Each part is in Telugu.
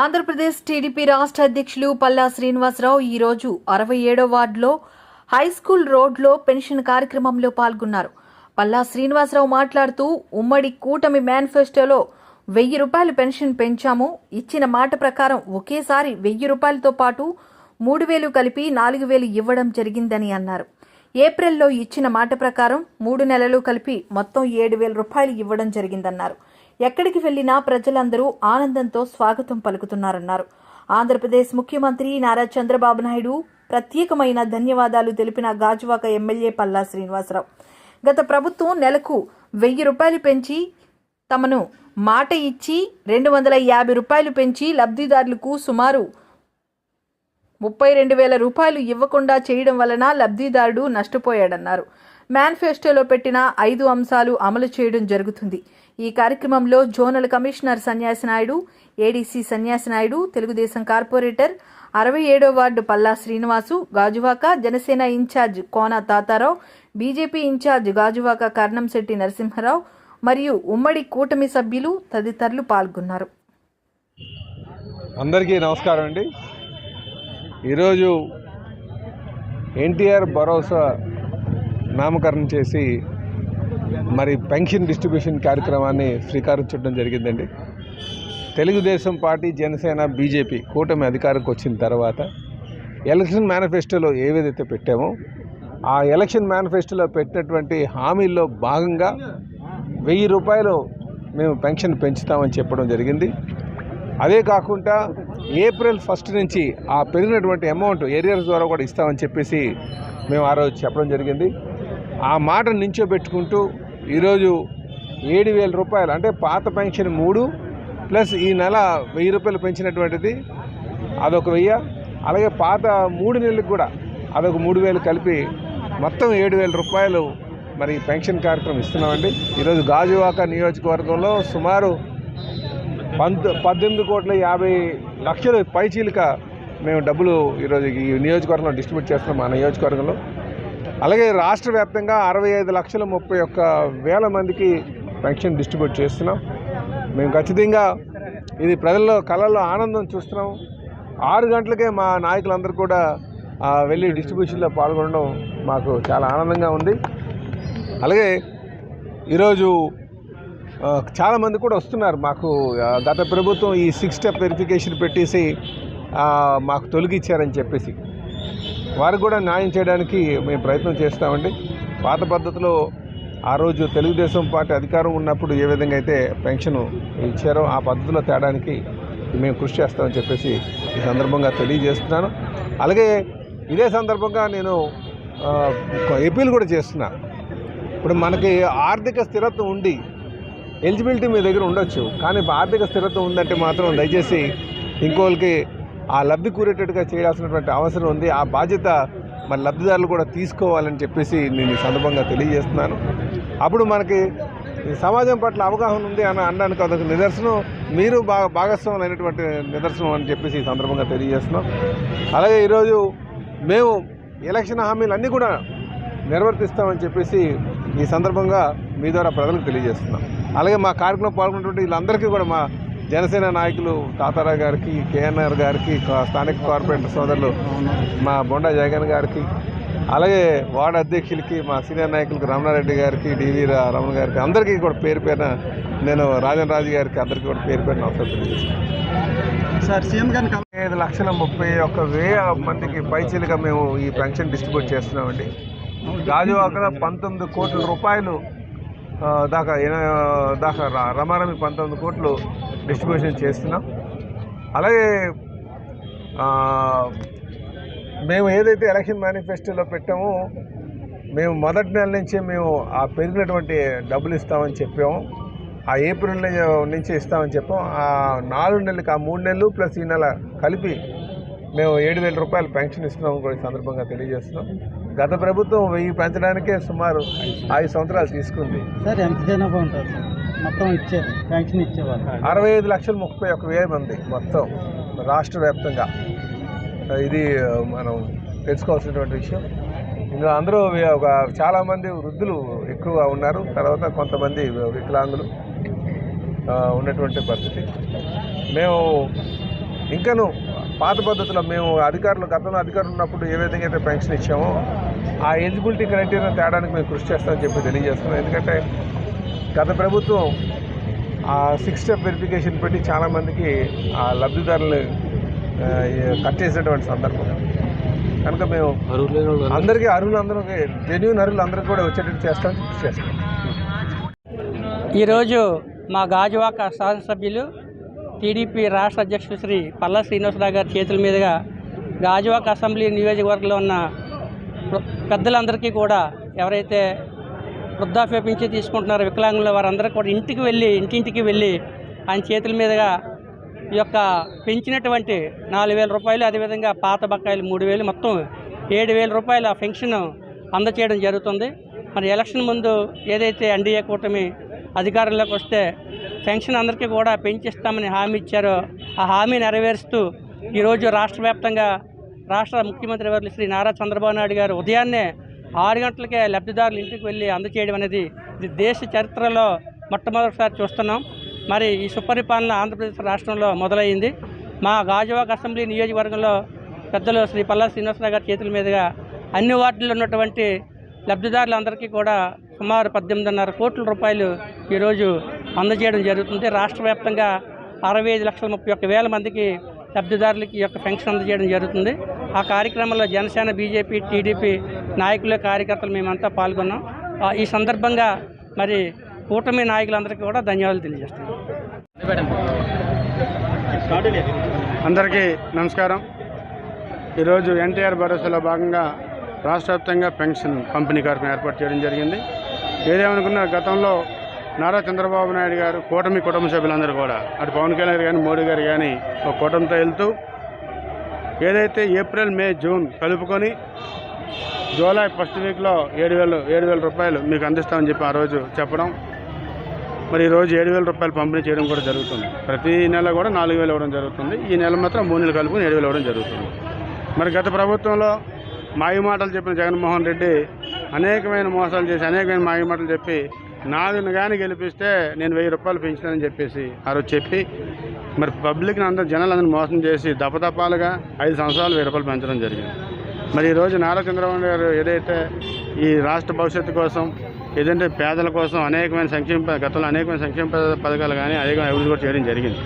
ఆంధ్రప్రదేశ్ టీడీపీ రాష్ట్ర అధ్యక్షులు పల్లా శ్రీనివాసరావు ఈరోజు అరవై ఏడో వార్డులో హై స్కూల్ రోడ్లో పెన్షన్ కార్యక్రమంలో పాల్గొన్నారు. పల్లా శ్రీనివాసరావు మాట్లాడుతూ ఉమ్మడి కూటమి మేనిఫెస్టోలో వెయ్యి రూపాయలు పెన్షన్ పెంచాము. ఇచ్చిన మాట ప్రకారం ఒకేసారి వెయ్యి రూపాయలతో పాటు మూడు వేలు కలిపి నాలుగు వేలు ఇవ్వడం జరిగిందని అన్నారు. ఏప్రిల్లో ఇచ్చిన మాట ప్రకారం మూడు నెలలు కలిపి మొత్తం ఏడు వేల రూపాయలు ఇవ్వడం జరిగిందన్నారు. ఎక్కడికి వెళ్ళినా ప్రజలందరూ ఆనందంతో స్వాగతం పలుకుతున్నారన్నారు. ఆంధ్రప్రదేశ్ ముఖ్యమంత్రి నారా చంద్రబాబు నాయుడు ప్రత్యేకమైన ధన్యవాదాలు తెలిపిన గాజువాక ఎమ్మెల్యే పల్లా శ్రీనివాసరావు. గత ప్రభుత్వం నెలకు వెయ్యి రూపాయలు పెంచి తమను మాట ఇచ్చి రెండు వందల యాభై రూపాయలు పెంచి లబ్ధిదారులకు సుమారు ముప్పై రెండు వేల రూపాయలు ఇవ్వకుండా చేయడం వలన లబ్ధిదారుడు నష్టపోయాడన్నారు. మేనిఫెస్టోలో పెట్టిన ఐదు అంశాలు అమలు చేయడం జరుగుతుంది. ఈ కార్యక్రమంలో జోనల్ కమిషనర్ సన్యాసి నాయుడు ఏడీసీ సన్యాసి నాయుడు తెలుగుదేశం కార్పొరేటర్ అరవై ఏడో ward Palla Srinivasu Gajuwaka Janasena incharge Kona Tatarao BJP incharge Gajuwaka Karnamsetti Narasimharao మరియు ఉమ్మడి కూటమి సభ్యులు తదితరులు పాల్గొన్నారు. అందరికీ నమస్కారం అండి. ఈరోజు ఎన్టీఆర్ భరోసా నామకరణం చేసి మరి పెన్షన్ డిస్ట్రిబ్యూషన్ కార్యక్రమాన్ని శ్రీకారం చుట్టడం జరిగిందండి. తెలుగుదేశం పార్టీ జనసేన బీజేపీ కూటమి అధికారంకి వచ్చిన తర్వాత ఎలక్షన్ మేనిఫెస్టోలో ఏవేదైతే పెట్టామో ఆ ఎలక్షన్ మేనిఫెస్టోలో పెట్టినటువంటి హామీల్లో భాగంగా వెయ్యి రూపాయలు మేము పెన్షన్ పెంచుతామని చెప్పడం జరిగింది. అదే కాకుండా ఏప్రిల్ ఫస్ట్ నుంచి ఆ పెరిగినటువంటి అమౌంట్ ఏరియర్స్ ద్వారా కూడా ఇస్తామని చెప్పేసి మేము ఆ రోజు చెప్పడం జరిగింది. ఆ మాట నించోబెట్టుకుంటూ ఈరోజు ఏడు వేల రూపాయలు అంటే పాత పెన్షన్ మూడు ప్లస్ ఈ నెల వెయ్యి రూపాయలు పెంచినటువంటిది అదొక వెయ్యి. అలాగే పాత మూడు నెలలకు కూడా అదొక మూడు వేలు కలిపి మొత్తం ఏడు వేల రూపాయలు మరి పెన్షన్ కార్యక్రమం ఇస్తున్నామండి. ఈరోజు గాజువాక నియోజకవర్గంలో సుమారు పంత పద్దెనిమిది కోట్ల యాభై లక్షల పైచీలిక మేము డబ్బులు ఈరోజు ఈ నియోజకవర్గంలో డిస్ట్రిబ్యూట్ చేస్తున్నాం మా నియోజకవర్గంలో. అలాగే రాష్ట్ర వ్యాప్తంగా అరవై ఐదు లక్షల ముప్పై ఒక్క వేల మందికి పెన్షన్ డిస్ట్రిబ్యూట్ చేస్తున్నాం. మేము ఖచ్చితంగా ఇది ప్రజల్లో కళల్లో ఆనందం చూస్తున్నాం. ఆరు గంటలకే మా నాయకులందరూ కూడా వెళ్ళి డిస్ట్రిబ్యూషన్లో పాల్గొనడం మాకు చాలా ఆనందంగా ఉంది. అలాగే ఈరోజు చాలామంది కూడా వస్తున్నారు. మాకు గత ప్రభుత్వం ఈ సిక్స్ స్టెప్ వెరిఫికేషన్ పెట్టేసి మాకు తొలగిచ్చారని చెప్పేసి. వారికి కూడా న్యాయం చేయడానికి మేము ప్రయత్నం చేస్తామండి. పాత పద్ధతిలో ఆ రోజు తెలుగుదేశం పార్టీ అధికారం ఉన్నప్పుడు ఏ విధంగా అయితే పెన్షన్ ఇచ్చారో ఆ పద్ధతిలో తేడానికి మేము కృషి చేస్తామని చెప్పేసి ఈ సందర్భంగా తెలియజేస్తున్నాను. అలాగే ఇదే సందర్భంగా నేను ఒక అపీల్ కూడా చేస్తున్నా. ఇప్పుడు మనకి ఆర్థిక స్థిరత్వం ఉండి ఎలిజిబిలిటీ మీ దగ్గర ఉండొచ్చు కానీ ఆర్థిక స్థిరత్వం ఉందంటే మాత్రం దయచేసి ఇంకోళ్ళకి ఆ లబ్ధి కూరేటట్టుగా చేయాల్సినటువంటి అవసరం ఉంది. ఆ బాధ్యత మన లబ్ధిదారులు కూడా తీసుకోవాలని చెప్పేసి నేను ఈ సందర్భంగా తెలియజేస్తున్నాను. అప్పుడు మనకి ఈ సమాజం పట్ల అవగాహన ఉంది అని అనడానికి అదొక నిదర్శనం. మీరు బాగా భాగస్వాములు అయినటువంటి నిదర్శనం అని చెప్పేసి ఈ సందర్భంగా తెలియజేస్తున్నాం. అలాగే ఈరోజు మేము ఎలక్షన్ హామీలు అన్నీ కూడా నిర్వర్తిస్తామని చెప్పేసి ఈ సందర్భంగా మీ ద్వారా ప్రజలకు తెలియజేస్తున్నాం. అలాగే మా కార్యక్రమం పాల్గొన్నటువంటి వీళ్ళందరికీ కూడా మా జనసేన నాయకులు తాతారావు గారికి కేఎన్ఆర్ గారికి స్థానిక కార్పొరేటర్ సోదరులు మా బొండా జగన్ గారికి అలాగే వార్డు అధ్యక్షులకి మా సీనియర్ నాయకులకు రమణారెడ్డి గారికి డివి రమణ గారికి అందరికీ కూడా పేరు పేరున నేను రాజన్ రాజు గారికి అందరికీ కూడా పేరు పేరున అవసరం సార్ సీఎం ఐదు లక్షల ముప్పై ఒక్క వేల మందికి పైచీలుగా మేము ఈ పెన్షన్ డిస్ట్రిబ్యూట్ చేస్తున్నామండి. గాజువాకలో పంతొమ్మిది కోట్ల రూపాయలు దాకా దాకా ర- రమారమి పంతొమ్మిది కోట్లు డిస్ట్రిబ్యూషన్ చేస్తున్నాం. అలాగే మేము ఏదైతే ఎలక్షన్ మేనిఫెస్టోలో పెట్టామో మేము మొదటి నెల నుంచే మేము ఆ పెరిగినటువంటి డబ్బులు ఇస్తామని చెప్పాము. ఆ ఏప్రిల్ నుంచి ఇస్తామని చెప్పాం ఆ నాలుగు నెలలకి ఆ మూడు నెలలు ప్లస్ ఈ నెల కలిపి మేము ఏడు వేల రూపాయలు పెన్షన్ ఇస్తున్నాం కూడా ఈ సందర్భంగా తెలియజేస్తున్నాం. గత ప్రభుత్వం వెయ్యి పెంచడానికే సుమారు ఐదు సంవత్సరాలు తీసుకుంది. సార్ ఎంత జనాభా ఉంటుంది? మొత్తం ఇచ్చే పెన్షన్ ఇచ్చేవాళ్ళు. అరవై ఐదు లక్షల ముప్పై ఒక వేల మంది మొత్తం రాష్ట్ర వ్యాప్తంగా. ఇది మనం తెలుసుకోవాల్సినటువంటి విషయం. ఇందులో అందరూ ఒక చాలామంది వృద్ధులు ఎక్కువగా ఉన్నారు. తర్వాత కొంతమంది వికలాంగులు ఉన్నటువంటి పరిస్థితి. మేము ఇంకను పాత పద్ధతిలో మేము అధికారులు గతంలో అధికారులు ఉన్నప్పుడు ఏ విధంగా అయితే పెన్షన్ ఇచ్చామో ఆ ఎలిజిబిలిటీ క్రైటీరియా తేడానికి మేము కృషి చేస్తామని చెప్పి తెలియజేస్తున్నాం. ఎందుకంటే గత ప్రభుత్వం ఆ సిక్స్ స్టెప్ వెరిఫికేషన్ పెట్టి చాలామందికి ఆ లబ్ధిదారులు కట్ చేసినటువంటి సందర్భం. కనుక మేము అందరికీ అర్హులు అందరికీ జెన్యున్ అర్హులు అందరికీ కూడా వచ్చేటట్టు చేస్తామని కృషి చేస్తాం ఈరోజు మా గాజువాక శాసనసభ్యులు టీడీపీ రాష్ట్ర అధ్యక్షుడు శ్రీ పల్లా శ్రీనివాసరావు గారి చేతుల మీదుగా గాజువాక అసెంబ్లీ నియోజకవర్గంలో ఉన్న పెద్దలందరికీ కూడా ఎవరైతే వృద్ధాప్య పెంచి తీసుకుంటున్నారో వికలాంగుల వారందరికీ కూడా ఇంటికి వెళ్ళి ఇంటింటికి వెళ్ళి ఆయన చేతుల మీదుగా ఈ యొక్క పెంచినటువంటి నాలుగు వేల రూపాయలు అదేవిధంగా పాత బకాయిలు మూడు వేలు మొత్తం ఏడు వేల రూపాయల పెన్షన్ అందచేయడం జరుగుతుంది. మరి ఎలక్షన్ ముందు ఏదైతే ఎన్డీఏ కూటమి అధికారంలోకి వస్తే పెన్షన్ అందరికీ కూడా పెంచిస్తామని హామీ ఇచ్చారో. ఆ హామీ నెరవేరుస్తూ ఈరోజు రాష్ట్ర వ్యాప్తంగా రాష్ట్ర ముఖ్యమంత్రి వర్యులు శ్రీ నారా చంద్రబాబు నాయుడు గారు ఉదయాన్నే ఆరు గంటలకే లబ్ధిదారులు ఇంటికి వెళ్ళి అందచేయడం అనేది ఇది దేశ చరిత్రలో మొట్టమొదటిసారి చూస్తున్నాం. మరి ఈ సుపరిపాలన ఆంధ్రప్రదేశ్ రాష్ట్రంలో మొదలైంది. మా గాజువాక అసెంబ్లీ నియోజకవర్గంలో పెద్దలు శ్రీ పల్లా శ్రీనివాసరావు గారి చేతుల మీదుగా అన్ని వార్డుల్లో ఉన్నటువంటి లబ్ధిదారులందరికీ కూడా సుమారు పద్దెనిమిదిన్నర కోట్ల రూపాయలు ఈరోజు అందజేయడం జరుగుతుంది. రాష్ట్ర వ్యాప్తంగా అరవై ఐదు లక్షల ముప్పై ఒక్క వేల మందికి లబ్ధిదారులకి యొక్క పెన్షన్ అందజేయడం జరుగుతుంది. ఆ కార్యక్రమంలో జనసేన బీజేపీ టీడీపీ నాయకులు కార్యకర్తలు మేమంతా పాల్గొన్నాం. ఆ, ఈ సందర్భంగా మరి కూటమి నాయకులందరికీ కూడా ధన్యవాదాలు తెలియజేస్తున్నాం. అందరికీ నమస్కారం. ఈరోజు ఎన్టీఆర్ భరోసాలో భాగంగా రాష్ట్ర పెన్షన్ పంపిణీ కార్యక్రమం ఏర్పాటు చేయడం జరిగింది. ఏదేమనుకున్నా గతంలో నారా చంద్రబాబు నాయుడు గారు కూటమి కుటుంబ సభ్యులందరూ కూడా అటు పవన్ కళ్యాణ్ గారు కానీ మోడీ గారు కానీ ఒక కూటమితో వెళ్తూ ఏదైతే ఏప్రిల్ మే జూన్ కలుపుకొని జూలై ఫస్ట్ వీక్లో ఏడు వేలు ఏడు వేల రూపాయలు మీకు అందిస్తామని చెప్పి ఆ రోజు చెప్పడం. మరి ఈరోజు ఏడు వేల రూపాయలు పంపిణీ చేయడం కూడా జరుగుతుంది. ప్రతి నెల కూడా నాలుగు వేలు ఇవ్వడం జరుగుతుంది. ఈ నెల మాత్రం మూడు నెలలు కలుపుకొని ఏడు వేలు ఇవ్వడం జరుగుతుంది. మరి గత ప్రభుత్వంలో మాయ మాటలు చెప్పిన జగన్మోహన్ రెడ్డి అనేకమైన మోసాలు చేసి అనేకమైన మాయ మాటలు చెప్పి నాదును కానీ గెలిపిస్తే నేను వెయ్యి రూపాయలు పెంచుతానని చెప్పేసి ఆ రోజు చెప్పి మరి పబ్లిక్ని అందరూ జనాలందరినీ మోసం చేసి దపదపాలుగా ఐదు సంవత్సరాలు వెయ్యి రూపాయలు పెంచడం జరిగింది. మరి ఈరోజు నారా చంద్రబాబు గారు ఏదైతే ఈ రాష్ట్ర భవిష్యత్తు కోసం ఏదంటే పేదల కోసం అనేకమైన సంక్షేమ గతంలో అనేకమైన సంక్షేమ పథకాలు కానీ అనేకమైన అభివృద్ధి కూడా చేయడం జరిగింది.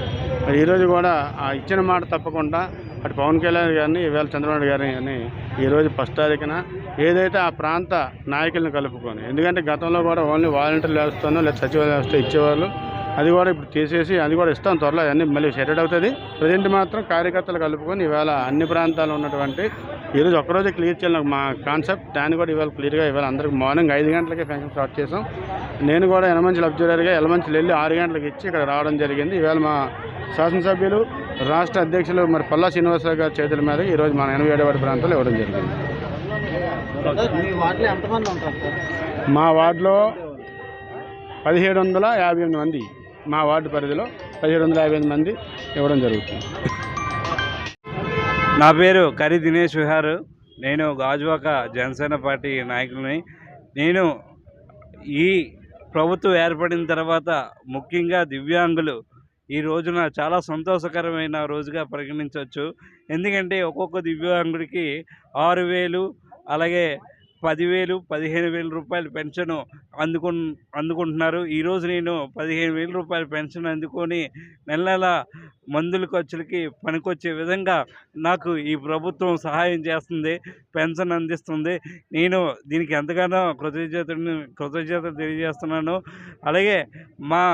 మరి ఈరోజు కూడా ఆ ఇచ్చిన మాట తప్పకుండా అటు పవన్ కళ్యాణ్ గారిని ఈవేళ చంద్రబాబు గారిని కానీ ఈరోజు ఫస్ట్ తారీఖున ఏదైతే ఆ ప్రాంత నాయకులను కలుపుకొని ఎందుకంటే గతంలో కూడా ఓన్లీ వాలంటీర్లు వ్యవస్థను లేదా సచివాలయ వ్యవస్థ ఇచ్చేవాళ్ళు. అది కూడా ఇప్పుడు తీసేసి అది కూడా ఇస్తాం త్వరలో అన్నీ మళ్ళీ సెటెడ్ అవుతుంది. ప్రజెంట్ మాత్రం కార్యకర్తలు కలుపుకొని ఇవాళ అన్ని ప్రాంతాల్లో ఉన్నటువంటి ఈరోజు ఒక్కరోజే క్లియర్ చేయాలి మా కాన్సెప్ట్. దాన్ని కూడా ఇవాళ క్లియర్గా ఇవాళ అందరికి మార్నింగ్ ఐదు గంటలకే ఫంక్షన్ స్టార్ట్ చేసాం. నేను కూడా ఎలమంచి అబ్జర్వర్గా ఎలమంచులు వెళ్ళి ఆరు గంటలకు ఇచ్చి ఇక్కడ రావడం జరిగింది. ఇవాళ మా శాసనసభ్యులు రాష్ట్ర అధ్యక్షులు మరి పల్లా శ్రీనివాసరావు గారి చేతుల మీద ఈరోజు మన ఎనభై ఏడవాడి ప్రాంతంలో ఇవ్వడం జరిగింది. మా వార్డులో పదిహేడు వందల యాభై ఎనిమిది మంది మా వార్డు పరిధిలో పదిహేడు వందల యాభై ఎనిమిది మంది ఇవ్వడం జరుగుతుంది. నా పేరు కరి దినేష్ విహార్. నేను గాజువాక జనసేన పార్టీ నాయకుడిని. నేను ఈ ప్రభుత్వం ఏర్పడిన తర్వాత ముఖ్యంగా దివ్యాంగులు ఈ రోజున చాలా సంతోషకరమైన రోజుగా పరిగణించవచ్చు. ఎందుకంటే ఒక్కొక్క దివ్యాంగుడికి ఆరు వేలు అలాగే పదివేలు పదిహేను వేల రూపాయలు పెన్షన్ అందుకు అందుకుంటున్నారు. ఈరోజు నేను పదిహేను వేల రూపాయల పెన్షన్ అందుకొని నెల నెల మందుల ఖర్చులకి పనికొచ్చే విధంగా నాకు ఈ ప్రభుత్వం సహాయం చేస్తుంది పెన్షన్ అందిస్తుంది. నేను దీనికి ఎంతగానో కృతజ్ఞతని కృతజ్ఞత తెలియజేస్తున్నాను. అలాగే మా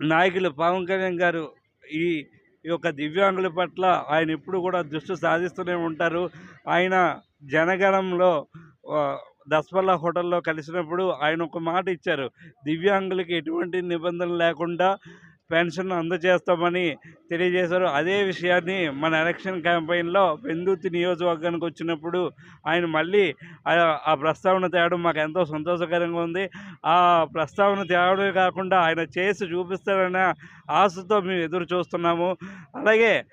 నాయకులు పవన్ కళ్యాణ్ గారు ఈ ఈ యొక్క దివ్యాంగుల పట్ల ఆయన ఎప్పుడు కూడా దృష్టి సాధిస్తూనే ఉంటారు. ఆయన జనగణంలో దస్వల్లా హోటల్లో కలిసినప్పుడు ఆయన ఒక మాట ఇచ్చారు. దివ్యాంగులకి ఎటువంటి నిబంధనలు లేకుండా పెన్షన్ అందజేస్తామని తెలియజేశారు. అదే విషయాన్ని మన ఎలక్షన్ క్యాంపెయిన్లో పెందుర్తి నియోజకవర్గానికి వచ్చినప్పుడు ఆయన మళ్ళీ ఆ- ప్రస్తావన తేవడం మాకు ఎంతో సంతోషకరంగా ఉంది. ఆ ప్రస్తావన తేవడమే కాకుండా ఆయన చేసి చూపిస్తారన్న ఆశతో మేము ఎదురు చూస్తున్నాము. అలాగే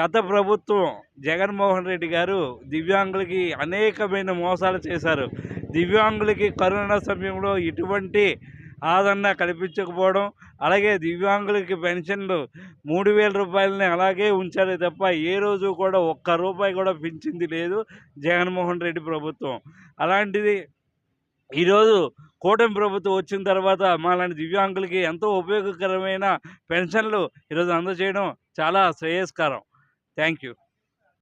గత ప్రభుత్వం జగన్మోహన్ రెడ్డి గారు దివ్యాంగులకి అనేకమైన మోసాలు చేశారు. దివ్యాంగులకి కరోనా సమయంలో ఇటువంటి ఆదరణ కల్పించకపోవడం అలాగే దివ్యాంగులకి పెన్షన్లు మూడు వేల రూపాయలని అలాగే ఉంచారు తప్ప ఏ రోజు కూడా ఒక్క రూపాయి కూడా పెంచింది లేదు జగన్మోహన్ రెడ్డి ప్రభుత్వం. అలాంటిది ఈరోజు కూటమి ప్రభుత్వం వచ్చిన తర్వాత మాలాంటి దివ్యాంగులకి ఎంతో ఉపయోగకరమైన పెన్షన్లు ఈరోజు అందజేయడం చాలా శ్రేయస్కరం. Thank you